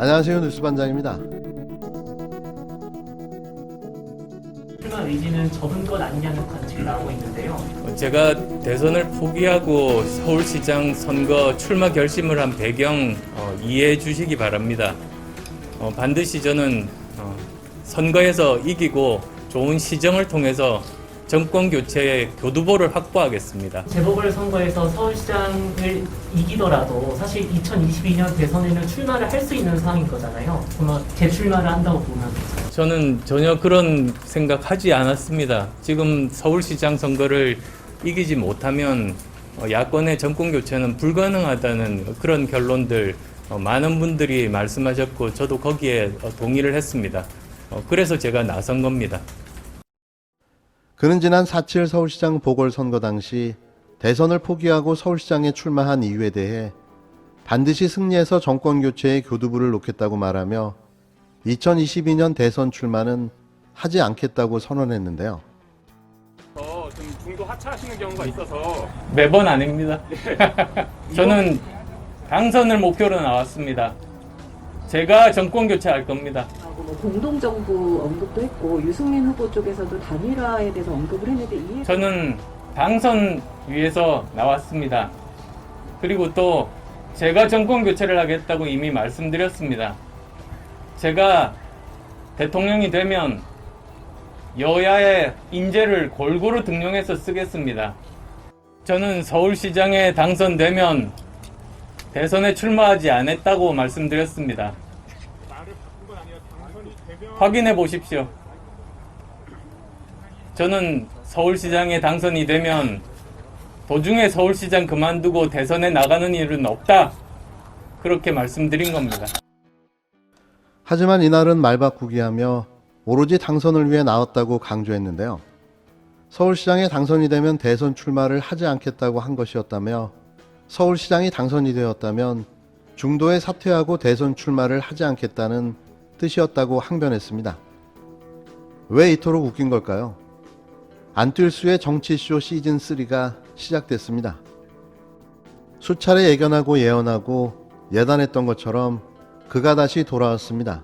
안녕하세요 뉴스반장입니다. 출마 의지는 접은 것 아니냐는 관측이 나오고 있는데요. 제가 대선을 포기하고 서울시장 선거 출마 결심을 한 배경 어, 이해해 주시기 바랍니다. 어, 반드시 저는 어, 선거에서 이기고 좋은 시정을 통해서 정권 교체의 교두보를 확보하겠습니다. 재보궐선거에서 서울시장을 이기더라도 사실 2022년 대선에는 출마를 할 수 있는 상황인 거잖아요. 그러면 재출마를 한다고 보면. 저는 전혀 그런 생각하지 않았습니다. 지금 서울시장 선거를 이기지 못하면 어, 야권의 정권 교체는 불가능하다는 그런 결론들 어, 많은 분들이 말씀하셨고 저도 거기에 어, 동의를 했습니다. 어, 그래서 제가 나선 겁니다. 그는 지난 4.7 서울시장 보궐선거 당시 대선을 포기하고 서울시장에 출마한 이유에 대해 반드시 승리해서 정권 교체에 교두부를 놓겠다고 말하며 2022년 대선 출마는 하지 않겠다고 선언했는데요. 어, 좀 중도 하차하시는 경우가 있어서 매번 아닙니다. 저는 당선을 목표로 나왔습니다. 제가 정권 교체할 겁니다. 뭐 공동정부 언급도 했고 유승민 후보 쪽에서도 단일화에 대해서 언급을 했는데 이해 저는 당선 위해서 나왔습니다. 그리고 또 제가 정권 교체를 하겠다고 이미 말씀드렸습니다. 제가 대통령이 되면 여야의 인재를 골고루 등용해서 쓰겠습니다. 저는 서울시장에 당선되면 대선에 출마하지 않았다고 말씀드렸습니다. 말을 바꾼 건 아니라 당선이 되면 확인해 보십시오. 저는 서울시장에 당선이 되면 도중에 서울시장 그만두고 대선에 나가는 일은 없다. 그렇게 말씀드린 겁니다. 하지만 이날은 말바꾸기하며 오로지 당선을 위해 나왔다고 강조했는데요. 서울시장에 당선이 되면 대선 출마를 하지 않겠다고 한 것이었다며 서울시장이 당선이 되었다면 중도에 사퇴하고 대선 출마를 하지 않겠다는 뜻이었다고 항변했습니다. 왜 이토록 웃긴 걸까요? 안뛸수의 정치쇼 시즌3가 시작됐습니다. 수차례 예견하고 예언하고 예단했던 것처럼 그가 다시 돌아왔습니다.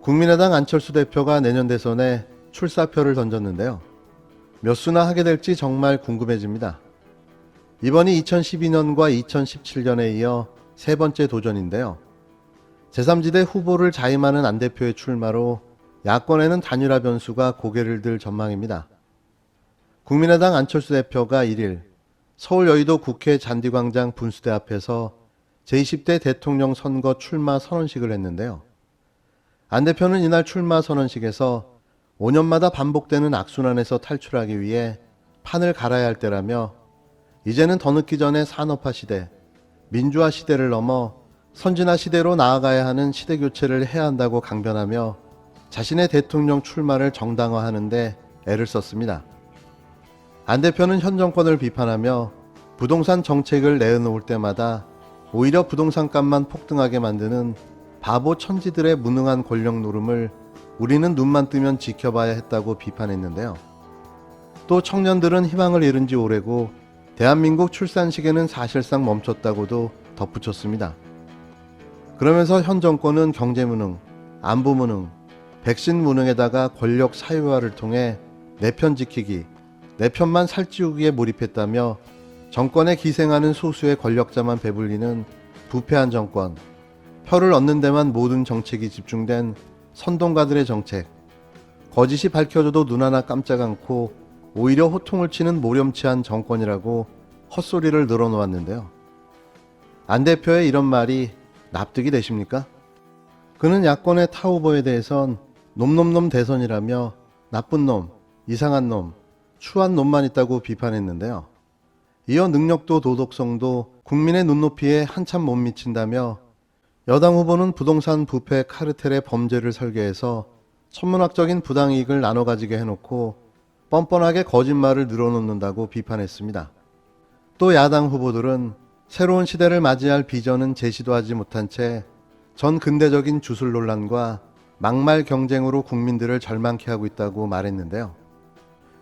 국민의당 안철수 대표가 내년 대선에 출사표를 던졌는데요. 몇 수나 하게 될지 정말 궁금해집니다. 이번이 2012년과 2017년에 이어 세 번째 도전인데요. 제3지대 후보를 자임하는 안 대표의 출마로 야권에는 단일화 변수가 고개를 들 전망입니다. 국민의당 안철수 대표가 1일 서울 여의도 국회 잔디광장 분수대 앞에서 제20대 대통령 선거 출마 선언식을 했는데요. 안 대표는 이날 출마 선언식에서 5년마다 반복되는 악순환에서 탈출하기 위해 판을 갈아야 할 때라며 이제는 더 늦기 전에 산업화 시대, 민주화 시대를 넘어 선진화 시대로 나아가야 하는 시대 교체를 해야 한다고 강변하며 자신의 대통령 출마를 정당화하는데 애를 썼습니다. 안 대표는 현 정권을 비판하며 부동산 정책을 내놓을 때마다 오히려 부동산 값만 폭등하게 만드는 바보 천지들의 무능한 권력 노름을 우리는 눈만 뜨면 지켜봐야 했다고 비판했는데요. 또 청년들은 희망을 잃은 지 오래고 대한민국 출산 시계는 사실상 멈췄다고도 덧붙였습니다. 그러면서 현 정권은 경제 무능, 안보 무능, 백신 무능에다가 권력 사유화를 통해 내 편 지키기, 내 편만 살찌우기에 몰입했다며 정권에 기생하는 소수의 권력자만 배불리는 부패한 정권, 표를 얻는 데만 모든 정책이 집중된 선동가들의 정책, 거짓이 밝혀져도 눈 하나 깜짝 않고 오히려 호통을 치는 모렴치한 정권이라고 헛소리를 늘어놓았는데요. 안 대표의 이런 말이 납득이 되십니까? 그는 야권의 타 후보에 대해선 놈놈놈 대선이라며 나쁜 놈, 이상한 놈, 추한 놈만 있다고 비판했는데요. 이어 능력도 도덕성도 국민의 눈높이에 한참 못 미친다며 여당 후보는 부동산 부패 카르텔의 범죄를 설계해서 천문학적인 부당이익을 나눠 가지게 해놓고 뻔뻔하게 거짓말을 늘어놓는다고 비판했습니다. 또 야당 후보들은 새로운 시대를 맞이할 비전은 제시도 하지 못한 채 전 근대적인 주술 논란과 막말 경쟁으로 국민들을 절망케 하고 있다고 말했는데요.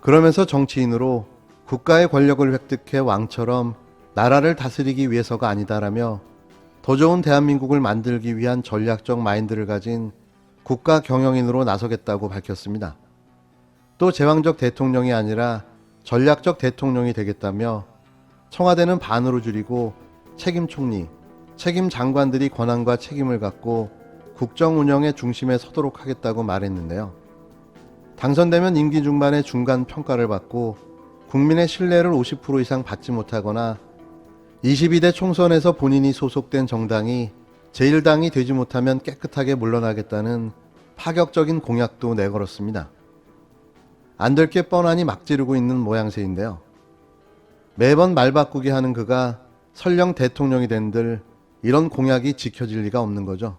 그러면서 정치인으로 국가의 권력을 획득해 왕처럼 나라를 다스리기 위해서가 아니다라며 더 좋은 대한민국을 만들기 위한 전략적 마인드를 가진 국가 경영인으로 나서겠다고 밝혔습니다. 또 제왕적 대통령이 아니라 전략적 대통령이 되겠다며 청와대는 반으로 줄이고 책임 총리, 책임 장관들이 권한과 책임을 갖고 국정 운영의 중심에 서도록 하겠다고 말했는데요. 당선되면 임기 중반에 중간 평가를 받고 국민의 신뢰를 50% 이상 받지 못하거나 22대 총선에서 본인이 소속된 정당이 제1당이 되지 못하면 깨끗하게 물러나겠다는 파격적인 공약도 내걸었습니다. 안 될 게 뻔하니 막 지르고 있는 모양새인데요. 매번 말 바꾸기 하는 그가 설령 대통령이 된들 이런 공약이 지켜질 리가 없는 거죠.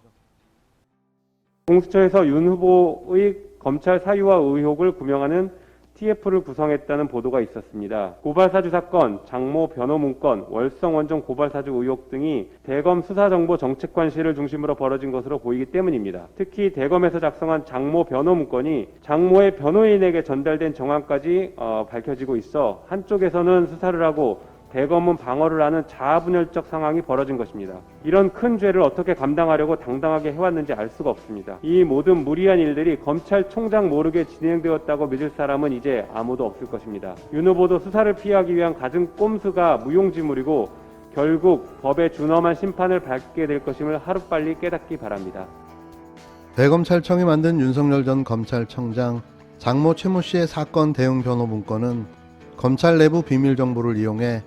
공수처에서 윤 후보의 검찰 사유와 의혹을 규명하는 TF를 구성했다는 보도가 있었습니다. 고발사주 사건, 장모 변호 문건, 월성 원전 고발사주 의혹 등이 대검 수사정보 정책관실을 중심으로 벌어진 것으로 보이기 때문입니다. 특히 대검에서 작성한 장모 변호 문건이 장모의 변호인에게 전달된 정황까지 어, 밝혀지고 있어 한쪽에서는 수사를 하고 대검은 방어를 하는 자아분열적 상황이 벌어진 것입니다. 이런 큰 죄를 어떻게 감당하려고 당당하게 해왔는지 알 수가 없습니다. 이 모든 무리한 일들이 검찰총장 모르게 진행되었다고 믿을 사람은 이제 아무도 없을 것입니다. 윤 후보도 수사를 피하기 위한 갖은 꼼수가 무용지물이고 결국 법의 준엄한 심판을 밟게 될 것임을 하루빨리 깨닫기 바랍니다. 대검찰청이 만든 윤석열 전 검찰청장 장모 최모 씨의 사건 대응 변호 문건은 검찰 내부 비밀 정보를 이용해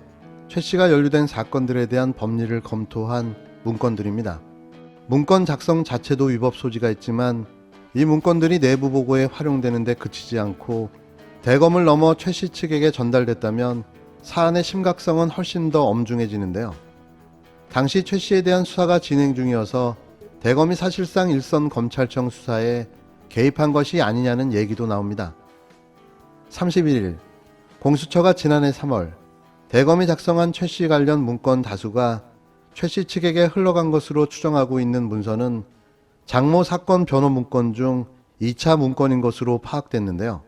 최 씨가 연루된 사건들에 대한 법리를 검토한 문건들입니다. 문건 작성 자체도 위법 소지가 있지만 이 문건들이 내부 보고에 활용되는데 그치지 않고 대검을 넘어 최 씨 측에게 전달됐다면 사안의 심각성은 훨씬 더 엄중해지는데요. 당시 최 씨에 대한 수사가 진행 중이어서 대검이 사실상 일선 검찰청 수사에 개입한 것이 아니냐는 얘기도 나옵니다. 31일 공수처가 지난해 3월 대검이 작성한 최 씨 관련 문건 다수가 최 씨 측에게 흘러간 것으로 추정하고 있는 문서는 장모 사건 변호 문건 중 2차 문건인 것으로 파악됐는데요.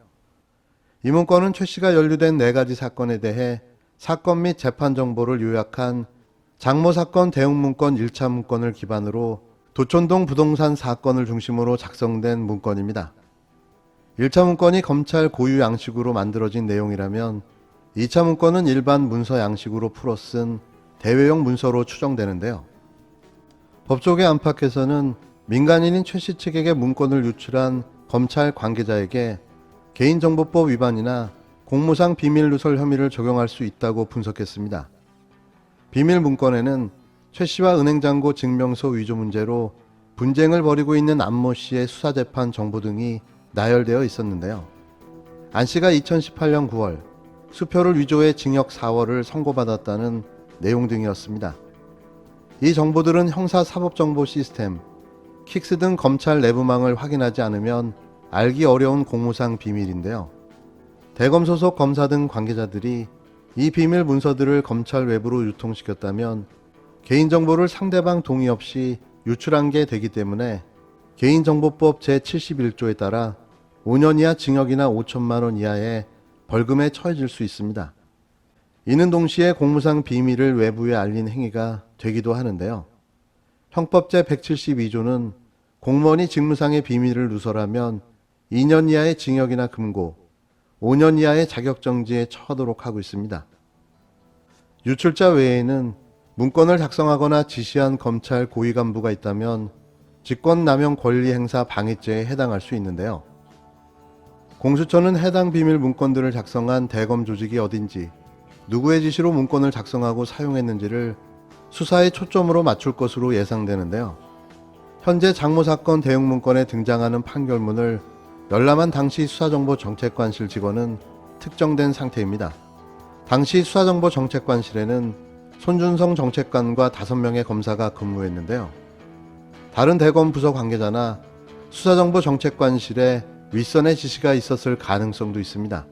이 문건은 최 씨가 연루된 네 가지 사건에 대해 사건 및 재판 정보를 요약한 장모 사건 대응 문건 1차 문건을 기반으로 도촌동 부동산 사건을 중심으로 작성된 문건입니다. 1차 문건이 검찰 고유 양식으로 만들어진 내용이라면 2차 문건은 일반 문서 양식으로 풀어 쓴 대외용 문서로 추정되는데요. 법조계 안팎에서는 민간인인 최 씨 측에게 문건을 유출한 검찰 관계자에게 개인정보법 위반이나 공무상 비밀 누설 혐의를 적용할 수 있다고 분석했습니다. 비밀 문건에는 최 씨와 은행잔고 증명서 위조 문제로 분쟁을 벌이고 있는 안모 씨의 수사재판 정보 등이 나열되어 있었는데요. 안 씨가 2018년 9월 수표를 위조해 징역 4월을 선고받았다는 내용 등이었습니다. 이 정보들은 형사사법정보 시스템, 킥스 등 검찰 내부망을 확인하지 않으면 알기 어려운 공무상 비밀인데요. 대검 소속 검사 등 관계자들이 이 비밀 문서들을 검찰 외부로 유통시켰다면 개인정보를 상대방 동의 없이 유출한 게 되기 때문에 개인정보법 제71조에 따라 5년 이하 징역이나 5천만 원 이하의 벌금에 처해질 수 있습니다. 이는 동시에 공무상 비밀을 외부에 알린 행위가 되기도 하는데요. 형법 제 172조는 공무원이 직무상의 비밀을 누설하면 2년 이하의 징역이나 금고, 5년 이하의 자격정지에 처하도록 하고 있습니다. 유출자 외에는 문건을 작성하거나 지시한 검찰 고위 간부가 있다면 직권남용 권리행사 방해죄에 해당할 수 있는데요. 공수처는 해당 비밀 문건들을 작성한 대검 조직이 어딘지, 누구의 지시로 문건을 작성하고 사용했는지를 수사의 초점으로 맞출 것으로 예상되는데요. 현재 장모 사건 대응 문건에 등장하는 판결문을 열람한 당시 수사정보정책관실 직원은 특정된 상태입니다. 당시 수사정보정책관실에는 손준성 정책관과 5명의 검사가 근무했는데요. 다른 대검 부서 관계자나 수사정보정책관실에 윗선의 지시가 있었을 가능성도 있습니다.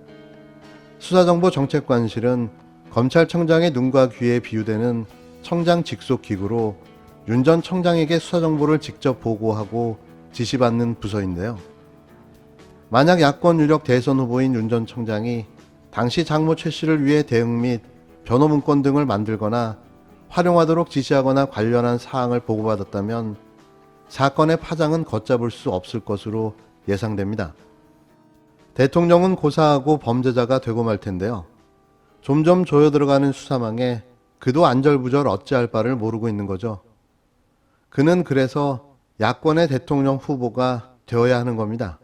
수사정보정책관실은 검찰청장의 눈과 귀에 비유되는 청장 직속 기구로 윤 전 청장에게 수사정보를 직접 보고하고 지시받는 부서인데요. 만약 야권 유력 대선 후보인 윤 전 청장이 당시 장모 최 씨를 위해 대응 및 변호 문건 등을 만들거나 활용하도록 지시하거나 관련한 사항을 보고받았다면 사건의 파장은 걷잡을 수 없을 것으로 예상됩니다. 대통령은 고사하고 범죄자가 되고 말 텐데요. 점점 조여 들어가는 수사망에 그도 안절부절 어찌할 바를 모르고 있는 거죠. 그는 그래서 야권의 대통령 후보가 되어야 하는 겁니다.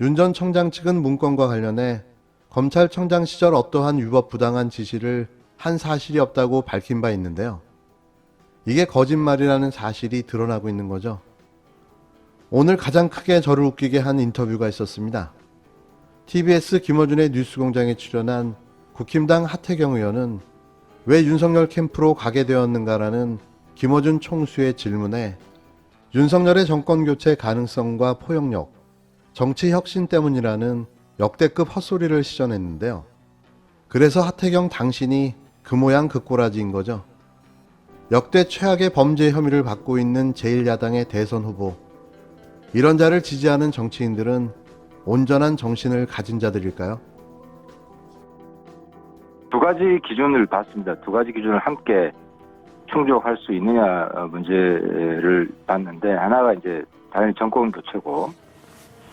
윤 전 청장 측은 문건과 관련해 검찰청장 시절 어떠한 위법 부당한 지시를 한 사실이 없다고 밝힌 바 있는데요. 이게 거짓말이라는 사실이 드러나고 있는 거죠. 오늘 가장 크게 저를 웃기게 한 인터뷰가 있었습니다. TBS 김어준의 뉴스공장에 출연한 국힘당 하태경 의원은 왜 윤석열 캠프로 가게 되었는가라는 김어준 총수의 질문에 윤석열의 정권 교체 가능성과 포용력, 정치 혁신 때문이라는 역대급 헛소리를 시전했는데요. 그래서 하태경 당신이 그 모양 그 꼬라지인 거죠. 역대 최악의 범죄 혐의를 받고 있는 제1야당의 대선 후보. 이런 자를 지지하는 정치인들은 온전한 정신을 가진 자들일까요? 두 가지 기준을 봤습니다. 두 가지 기준을 함께 충족할 수 있느냐 어, 문제를 봤는데 하나가 이제 당연히 정권 교체고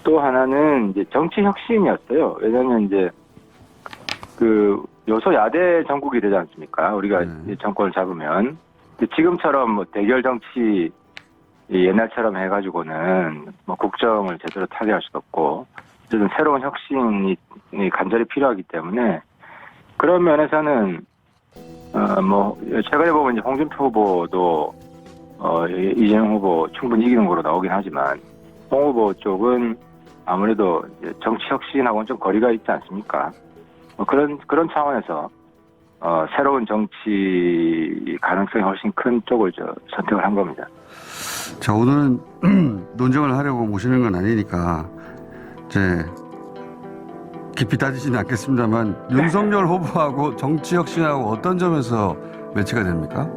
또 하나는 이제 정치 혁신이었어요. 왜냐하면 이제 그 요소 야대 정국이 되지 않습니까? 우리가 네. 이제 정권을 잡으면 지금처럼 뭐 대결 정치 이 옛날처럼 해가지고는 뭐 국정을 제대로 타개할 수도 없고 어쨌든 새로운 혁신이 이 간절히 필요하기 때문에 그런 면에서는 어 뭐 최근에 보면 이제 홍준표 후보도 어 이- 이재명 후보 충분히 이기는 거로 나오긴 하지만 홍 후보 쪽은 아무래도 정치 혁신하고는 좀 거리가 있지 않습니까? 뭐 그런 그런 차원에서 어 새로운 정치 가능성이 훨씬 큰 쪽을 저 선택을 한 겁니다. 자, 오늘은 논쟁을 하려고 모시는 건 아니니까 이제 깊이 따지지는 않겠습니다만 윤석열 후보하고 정치 혁신하고 어떤 점에서 매치가 됩니까?